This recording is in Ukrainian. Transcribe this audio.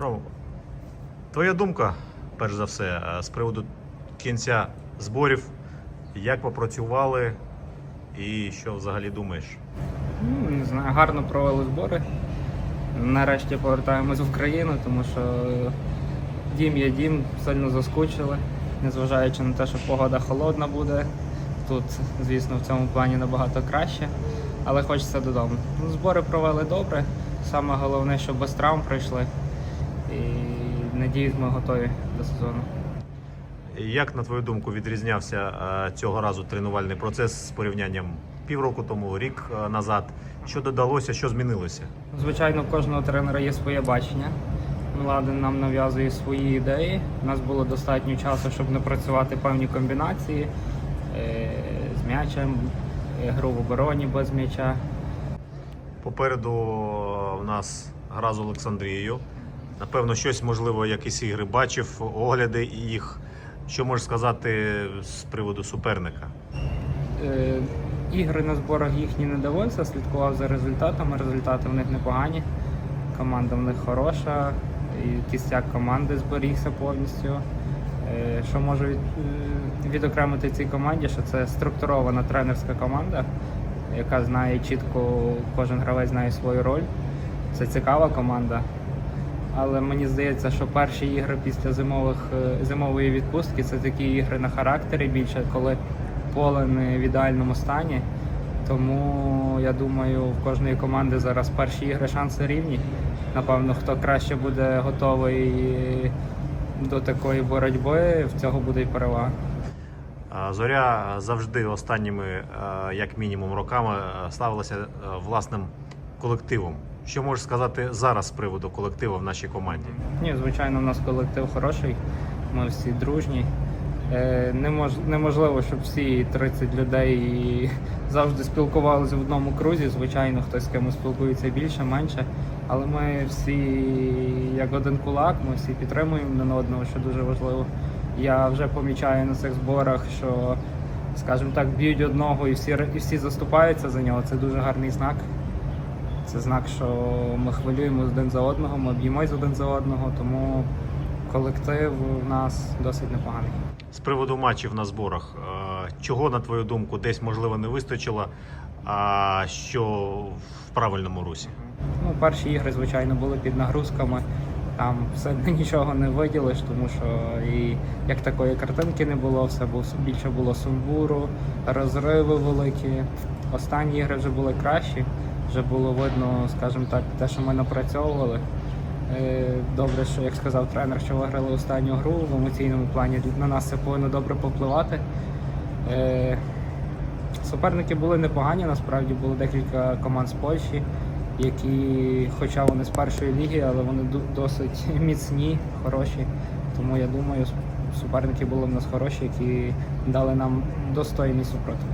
Ну, твоя думка, перш за все, е, з приводу кінця зборів, як попрацювали і що взагалі думаєш? Ну, не знаю, гарно провели збори. Нарешті повертаємось в Україну, тому що дім є дім, сильно заскучили, незважаючи на те, що погода холодна буде. Тут, звісно, в цьому плані набагато краще, але хочеться додому. Ну, збори провели добре. Саме головне, що без травм пройшли. І надіюсь, ми готові до сезону. Як, на твою думку, відрізнявся е, цього разу тренувальний процес з порівнянням півроку тому, рік е, назад? Що додалося, що змінилося? Звичайно, у кожного тренера є своє бачення. Младен нам нав'язує свої ідеї. У нас було достатньо часу, щоб напрацювати певні комбінації е, з м'ячем, гру в обороні без м'яча. Попереду в нас гра з Олександрією. Напевно, щось, можливо, якісь ігри бачив, огляди їх. Що можеш сказати з приводу суперника? Е, Ігри на зборах їхні не дивився, слідкував за результатами. Результати в них непогані. Команда в них хороша, кістяк команди зберігся повністю. Е, Що можу від, е, відокремити цій команді, що це структурована тренерська команда, яка знає чітко, кожен гравець знає свою роль. Це цікава команда. Але мені здається, що перші ігри після зимових, е, зимової відпустки це такі ігри на характері більше, коли поле не в ідеальному стані. Тому я думаю, в кожної команди зараз перші ігри шанси рівні. Напевно, хто краще буде готовий до такої боротьби, в цього буде й перевага. Зоря завжди останніми, е, як мінімум, роками е, ставилася власним колективом. Що можеш сказати зараз з приводу колективу в нашій команді? Ні, звичайно, у нас колектив хороший, ми всі дружні. Е, немож- неможливо, щоб всі 30 людей завжди спілкувалися в одному крузі. Звичайно, хтось з кимось спілкується більше, менше. Але ми всі як один кулак, ми всі підтримуємо один одного, що дуже важливо. Я вже помічаю на цих зборах, що, скажімо так, б'ють одного і всі, і всі заступаються за нього. Це дуже гарний знак. Це знак, що ми хвилюємо один за одного, ми б'ємось один за одного, тому колектив у нас досить непоганий. З приводу матчів на зборах, е, чого, на твою думку, десь можливо не вистачило, а що в правильному русі? Ну, перші ігри, звичайно, були під нагрузками. Там все нічого не виділиш, тому що і як такої картинки не було, все було більше було сумбуру, розриви великі. Останні ігри вже були кращі, вже було видно, скажімо так, те, що ми напрацьовували. Е, Добре, що як сказав тренер, що виграли останню гру в емоційному плані. На нас це повинно добре попливати. Е, Суперники були непогані, насправді було декілька команд з Польщі, які, хоча вони з першої ліги, але вони досить міцні, хороші. Тому я думаю, суперники були в нас хороші, які дали нам достойний супротив.